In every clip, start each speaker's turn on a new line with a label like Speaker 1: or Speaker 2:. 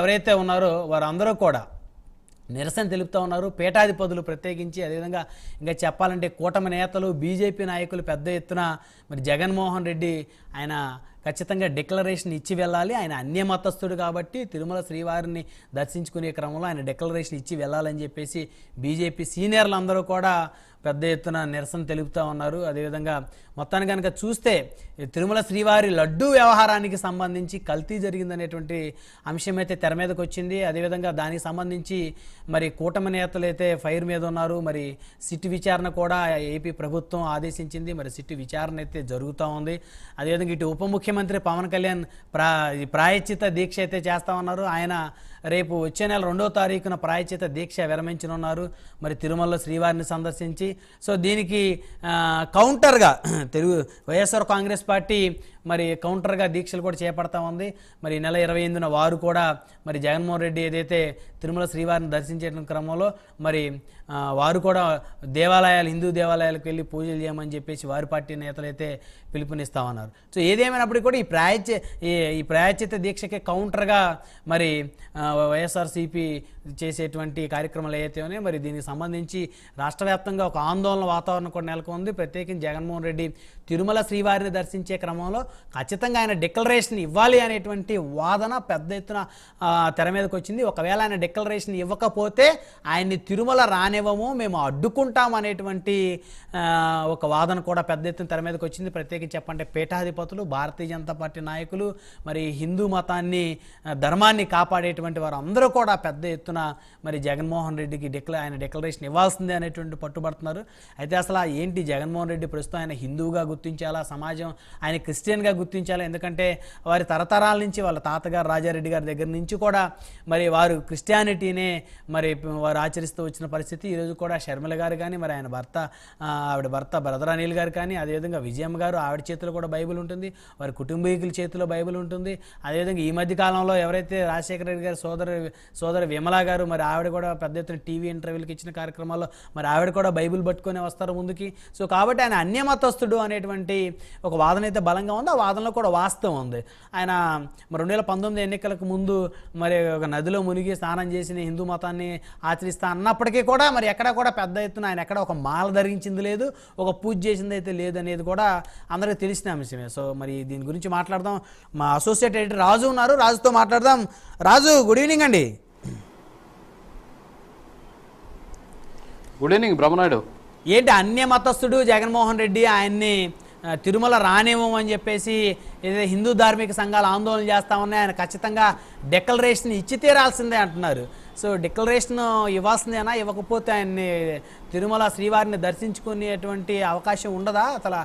Speaker 1: ఎవరైతే ఉన్నారో వారందరూ కూడా నిరసన తెలుపుతూ ఉన్నారు. పీఠాధిపతులు ప్రత్యేకించి అదేవిధంగా ఇంకా చెప్పాలంటే కూటమి నేతలు బీజేపీ నాయకులు పెద్ద ఎత్తున మరి జగన్మోహన్ రెడ్డి ఆయన ఖచ్చితంగా డిక్లరేషన్ ఇచ్చి వెళ్ళాలి. ఆయన అన్యమతస్థుడు కాబట్టి తిరుమల శ్రీవారిని దర్శించుకునే క్రమంలో ఆయన డిక్లరేషన్ ఇచ్చి వెళ్ళాలని చెప్పేసి బీజేపీ సీనియర్లు అందరూ కూడా పెద్ద ఎత్తున నిరసన తెలుపుతూ ఉన్నారు. అదేవిధంగా మొత్తాన్ని కనుక చూస్తే తిరుమల శ్రీవారి లడ్డూ వ్యవహారానికి సంబంధించి కల్తీ జరిగిందనేటువంటి అంశం అయితే తెర మీదకి వచ్చింది. అదేవిధంగా దానికి సంబంధించి మరి కూటమి నేతలు అయితే ఫైర్ మీద ఉన్నారు. మరి సిట్ విచారణ కూడా ఏపీ ప్రభుత్వం ఆదేశించింది. మరి సిట్ విచారణ అయితే జరుగుతూ ఉంది. అదేవిధంగా ఇటు ఉప ముఖ్యమంత్రి పవన్ కళ్యాణ్ ప్రా ఈ ప్రాయశ్చిత దీక్ష అయితే చేస్తా ఉన్నారు. ఆయన రేపు వచ్చే నెల రెండో తారీఖున ప్రాయశ్చిత దీక్ష విరమించనున్నారు. మరి తిరుమలలో శ్రీవారిని సందర్శించి సో దీనికి కౌంటర్గా తెలుగు వైఎస్ఆర్ కాంగ్రెస్ పార్టీ మరి కౌంటర్గా దీక్షలు కూడా చేపడతా ఉంది. మరి నెల ఇరవై ఎనిమిదిన వారు కూడా మరి జగన్మోహన్ రెడ్డి ఏదైతే తిరుమల శ్రీవారిని దర్శించే క్రమంలో మరి వారు కూడా దేవాలయాలు హిందూ దేవాలయాలకు వెళ్ళి పూజలు చేయమని చెప్పేసి వారి పార్టీ నేతలు అయితే పిలుపునిస్తామన్నారు సో ఏదేమైనప్పటికీ కూడా ఈ ప్రాయచ ఈ ప్రాయచిత ప్రాయశ్చిత దీక్షకి కౌంటర్గా మరి వైఎస్ఆర్సీపీ చేసేటువంటి కార్యక్రమాలు ఏవైతే ఉన్నాయో మరి దీనికి సంబంధించి రాష్ట్ర వ్యాప్తంగా ఒక ఆందోళన వాతావరణం కూడా నెలకొంది. ప్రత్యేకించి జగన్మోహన్ రెడ్డి తిరుమల శ్రీవారిని దర్శించే క్రమంలో ఖచ్చితంగా ఆయన డిక్లరేషన్ ఇవ్వాలి అనేటువంటి వాదన పెద్ద ఎత్తున తెర మీదకి వచ్చింది. ఒకవేళ ఆయన డిక్లరేషన్ ఇవ్వకపోతే ఆయన్ని తిరుమల రానివ్వము మేము అడ్డుకుంటాం అనేటువంటి ఒక వాదన కూడా పెద్ద ఎత్తున తెర మీదకి వచ్చింది. ప్రత్యేకించి చెప్పంటే పీఠాధిపతులు భారతీయ జనతా పార్టీ నాయకులు మరి హిందూ మతాన్ని ధర్మాన్ని కాపాడేటువంటి వారు అందరూ కూడా పెద్ద ఎత్తున మరి జగన్మోహన్ రెడ్డికి డిక్ల ఆయన డిక్లరేషన్ ఇవ్వాల్సిందే అనేటువంటి పట్టుబడుతున్నారు. అయితే అసలు ఆ ఏంటి జగన్మోహన్ రెడ్డి ప్రస్తుతం ఆయన హిందువుగా గుర్తించాలా? సమాజం ఆయన క్రిస్టియన్గా గుర్తించాలా? ఎందుకంటే వారి తరతరాల నుంచి వాళ్ళ తాతగారు రాజారెడ్డి గారి దగ్గర నుంచి కూడా మరి వారు క్రిస్టియానిటీనే మరి వారు ఆచరిస్తూ వచ్చిన పరిస్థితి. ఈరోజు కూడా షర్మిల గారు కానీ మరి ఆయన భర్త ఆవిడ భర్త బ్రదర్ అనిల్ గారు కానీ అదేవిధంగా విజయమ్మ గారు ఆవిడ చేతిలో కూడా బైబిల్ ఉంటుంది. వారి కుటుంబీకుల చేతిలో బైబిల్ ఉంటుంది. అదేవిధంగా ఈ మధ్య కాలంలో ఎవరైతే రాజశేఖర రెడ్డి గారి సోదర సోదర విమల గారు మరి ఆవిడ కూడా పెద్ద ఎత్తున టీవీ ఇంటర్వ్యూలకు ఇచ్చిన కార్యక్రమాల్లో మరి ఆవిడ కూడా బైబిల్ పట్టుకొని వస్తారు ముందుకి. సో కాబట్టి ఆయన అన్యమతస్థుడు అనేటువంటి ఒక వాదన అయితే బలంగా ఉంది. ఆ వాదనలో కూడా వాస్తవం ఉంది. ఆయన రెండు వేల పంతొమ్మిది ఎన్నికలకు ముందు మరి ఒక నదిలో మునిగి స్నానం చేసిన హిందూ మతాన్ని ఆచరిస్తా అన్నప్పటికీ కూడా మరి ఎక్కడ కూడా పెద్ద ఎత్తున ఆయన ఎక్కడ ఒక మాల ధరించింది లేదు. ఒక పూజ చేసింది అయితే లేదు అనేది కూడా అందరికీ తెలిసిన అంశమే. సో మరి దీని గురించి మాట్లాడదాం. మా అసోసియేట్ ఎడిటర్ రాజు ఉన్నారు. రాజుతో మాట్లాడదాం. రాజు గుడ్ ఈవినింగ్ అండి.
Speaker 2: గుడ్ ఈవినింగ్ బ్రహ్మనాయుడు
Speaker 1: ఏంటి అన్య మతస్థుడు జగన్మోహన్ రెడ్డి ఆయన్ని తిరుమల రానివ్వం అని చెప్పేసి ఏదైతే హిందూ ధార్మిక సంఘాలు ఆందోళన చేస్తా ఉన్నాయి. ఆయన ఖచ్చితంగా డిక్లరేషన్ ఇచ్చి తీరాల్సిందే అంటున్నారు. సో డిక్లరేషన్ ఇవ్వాల్సిందేనా? ఇవ్వకపోతే ఆయన్ని తిరుమల శ్రీవారిని దర్శించుకునేటువంటి అవకాశం ఉండదా? అసలు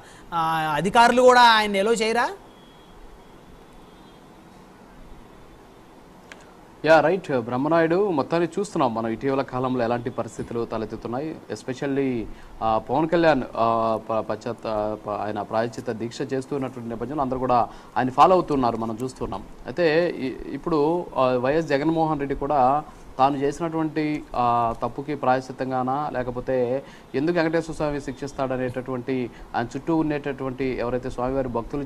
Speaker 1: అధికారులు కూడా ఆయన ఎలో చేయరా?
Speaker 2: Yeah right. బ్రహ్మనాయుడు మొత్తాన్ని చూస్తున్నాం మనం. ఇటీవల కాలంలో ఎలాంటి పరిస్థితులు తలెత్తుతున్నాయి? ఎస్పెషల్లీ పవన్ కళ్యాణ్ ఆ, పశ్చాత్త ఆయన ప్రాయచిత దీక్ష చేస్తున్నటువంటి నేపథ్యంలో అందరూ కూడా ఆయన ఫాలో అవుతున్నారు మనం చూస్తున్నాం. అయితే ఇప్పుడు వైఎస్ జగన్మోహన్ రెడ్డి కూడా తాను చేసినటువంటి తప్పుకి ప్రాయశ్చిత్తంగానా? లేకపోతే ఎందుకు వెంకటేశ్వర స్వామి శిక్షిస్తాడనేటటువంటి ఆయన చుట్టూ ఉండేటటువంటి ఎవరైతే స్వామివారి భక్తులు